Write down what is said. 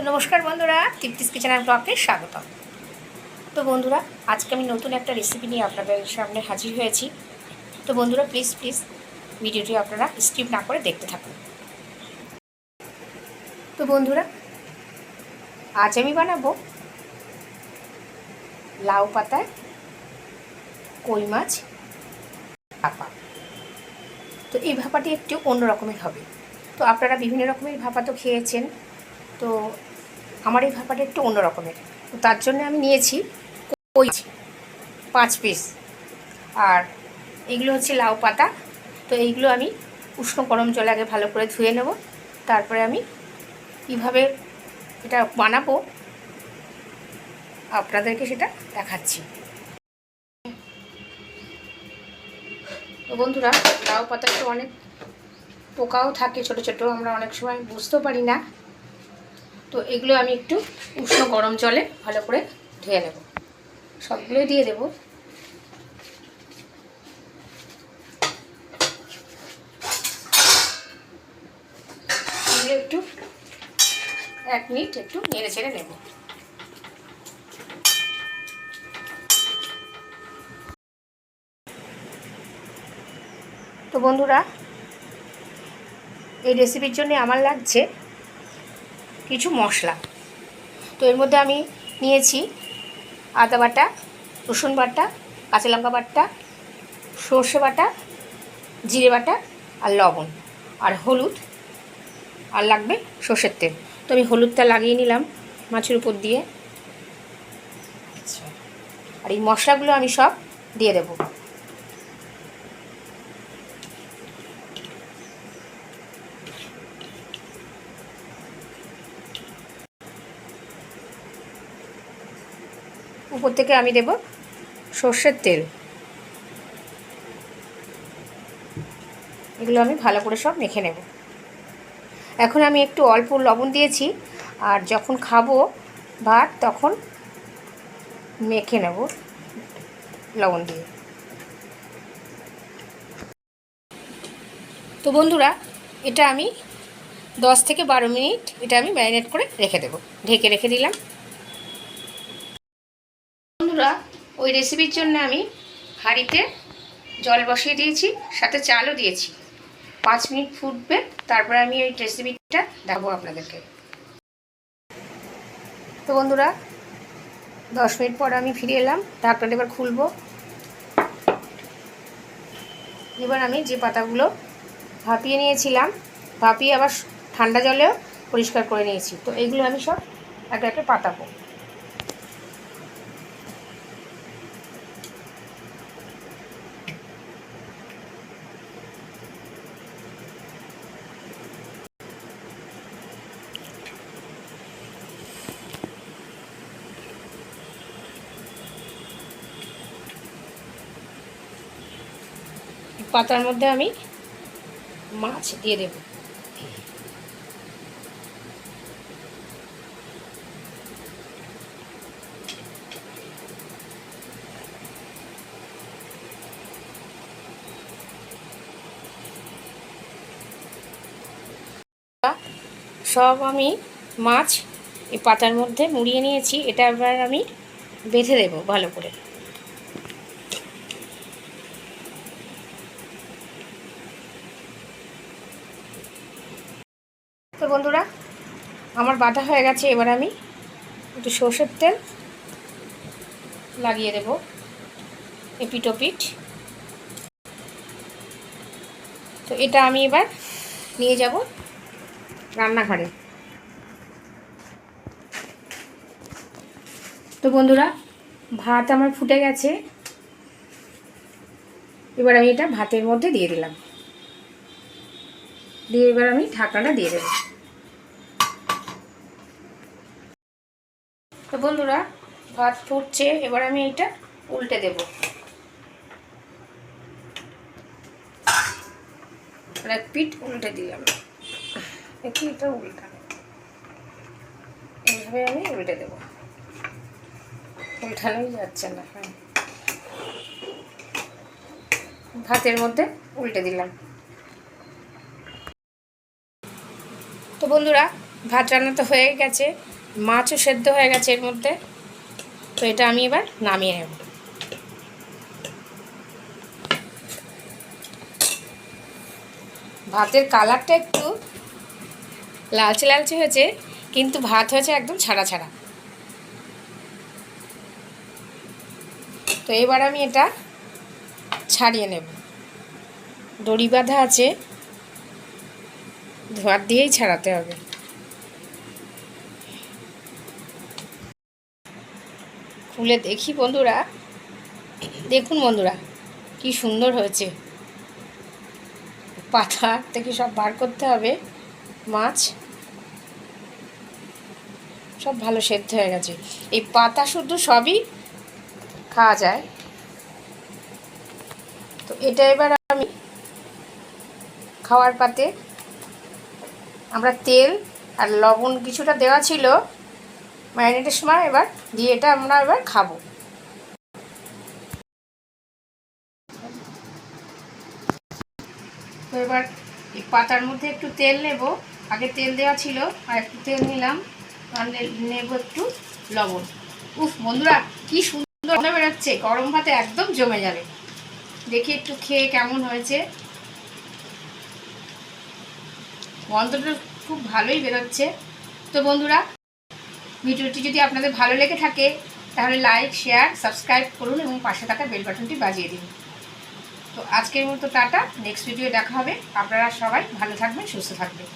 তো নমস্কার বন্ধুরা তৃপ্তিস কিচেন অ্যান্ড ব্লগে স্বাগতম। তো বন্ধুরা, আজকে আমি নতুন একটা রেসিপি নিয়ে আপনাদের সামনে হাজির হয়েছি। তো বন্ধুরা প্লিজ প্লিজ ভিডিওটি আপনারা স্কিপ না করে দেখতে থাকুন। তো বন্ধুরা, আজ আমি বানাবো লাউ পাতায় কই মাছ ভাপা। তো এই ভাপাটি একটু অন্য রকমের হবে। তো আপনারা বিভিন্ন রকমের ভাপা তো খেয়েছেন। তো আমার এই ভাপাটা একটু অন্য রকমের। তো তার জন্য আমি নিয়েছি কই পাঁচ পিস আর এগুলো হচ্ছে লাউ পাতা। তো এইগুলো আমি উষ্ণ গরম জলে আগে ভালো করে ধুয়ে নেব। তারপরে আমি কীভাবে এটা বানাবো আপনাদেরকে সেটা দেখাচ্ছি। তো বন্ধুরা, লাউ পাতা একটু অনেক পোকাও থাকে ছোট ছোট, আমরা অনেক সময় বুঝতেও পারি না। তো এগুলো আমি একটু উষ্ণ গরম জলে ভালো করে ধুয়ে নেব। সবগুলোই দিয়ে দেব। একটু এক মিনিট একটু নেড়ে ছেড়ে নেব। তো বন্ধুরা, এই রেসিপির জন্য আমার লাগছে কিছু মশলা। তো এর মধ্যে আমি নিয়েছি আদা বাটা রসুন বাটা কাঁচা লঙ্কা বাটা সর্ষে বাটা জিরে বাটা আর লবণ আর হলুদ আর লাগবে সর্ষের তেল। তো আমি হলুদটা লাগিয়ে নিলাম মাছের উপর দিয়ে। আচ্ছা। আর এই মশলাগুলো আমি সব দিয়ে দেবো। উপর থেকে আমি দেব সর্ষের তেল। এগুলো আমি ভালো করে সব মেখে নেব। এখন আমি একটু অল্প লবণ দিয়েছি আর যখন খাব ভাত তখন মেখে নেব লবণ দিয়ে। তো বন্ধুরা, এটা আমি দশ থেকে বারো মিনিট এটা আমি ম্যারিনেট করে রেখে দেবো। ঢেকে রেখে দিলাম। ওই রেসিপির জন্য আমি হাঁড়িতে জল বসিয়ে দিয়েছি, সাথে চালও দিয়েছি। পাঁচ মিনিট ফুটবে, তারপরে আমি ওই রেসিপিটা দেখাবো আপনাদেরকে। তো বন্ধুরা, দশ মিনিট পর আমি ফিরে এলাম, ঢাকনাটা এবার খুলবো। এবার আমি যে পাতাগুলো ভাপিয়ে নিয়েছিলাম, ভাপিয়ে আবার ঠান্ডা জলেও পরিষ্কার করে নিয়েছি। তো এইগুলো আমি সব একটা একটা পাতাবো। পাতার মধ্যে আমি মাছ দিয়ে দেব। সব আমি মাছ এই পাতার মধ্যে মুড়িয়ে নিয়েছি, এটা এবার আমি বেঁধে দেব ভালো করে। বন্ধুরা, আমার বাটা হয়ে গেছে, এবার আমি একটু সর্ষের তেল লাগিয়ে দেব, এপিটোপিট। তো এটা আমি এবার নিয়ে যাব রান্নাঘরে। তো বন্ধুরা, ভাত আমার ফুটে গেছে। এবার আমি এটা ভাতের মধ্যে দিয়ে দিলাম। দিয়ে এবার আমি ঢাকনাটা দিয়ে দেবো। বন্ধুরা, ভাত ফুটছে, এবার আমি এইটা উল্টে দেব। এক পিঠ উল্টে দিলাম। একটু এটা উল্টানো এইভাবে আমি উল্টে দেব। উল্টানোই যাচ্ছে না হ্যাঁ। ভাতের মধ্যে উল্টে দিলাম। তো বন্ধুরা, ভাত রান্না তো হয়ে গেছে। মাছও সেদ্ধ হয়ে গেছে এর মধ্যে। তো এটা আমি এবার নামিয়ে নেব। ভাতের কালারটা একটু লালচে লালচে হয়েছে, কিন্তু ভাত হয়েছে একদম ছাড়া ছাড়া। তো এবার আমি এটা ছাড়িয়ে নেব। দড়ি বাঁধা আছে, ধোয়ার দিয়েই ছাড়াতে হবে। খুলে দেখি বন্ধুরা। দেখুন বন্ধুরা, কি সুন্দর হয়েছে। পাতা থেকে সব বার করতে হবে, মাছ। সব ভালো সেদ্ধ হয়ে গেছে। এই পাতা শুদ্ধ সবই খাওয়া যায়। তো এটা এবার আমি খাওয়ার পাতে আমরা তেল আর লবণ কিছুটা দেওয়া ছিল। ম্যারিনেটের সময় এবার দিয়ে এটা আমরা এবার খাব। তো এবার এই পাতার মধ্যে একটু তেল নেব। আগে তেল দেওয়া ছিল, আর একটু তেল নিলাম। আর নেব একটু লবণ। উফ, বন্ধুরা, কি সুন্দর গন্ধ বেরোচ্ছে। গরম ভাতে একদম জমে যাবে। দেখি একটু খেয়ে কেমন হয়েছে। গন্ধটা খুব ভালোই বেরোচ্ছে। তো বন্ধুরা ভিডিওটি যদি আপনাদের ভালো লেগে থাকে, তাহলে লাইক শেয়ার সাবস্ক্রাইব করুন এবং পাশে থাকা বেল বাটনটি বাজিয়ে দিন। তো আজকের মতো টাটা নেক্সট ভিডিও দেখা হবে। আপনারা সবাই ভালো থাকবেন, সুস্থ থাকবেন।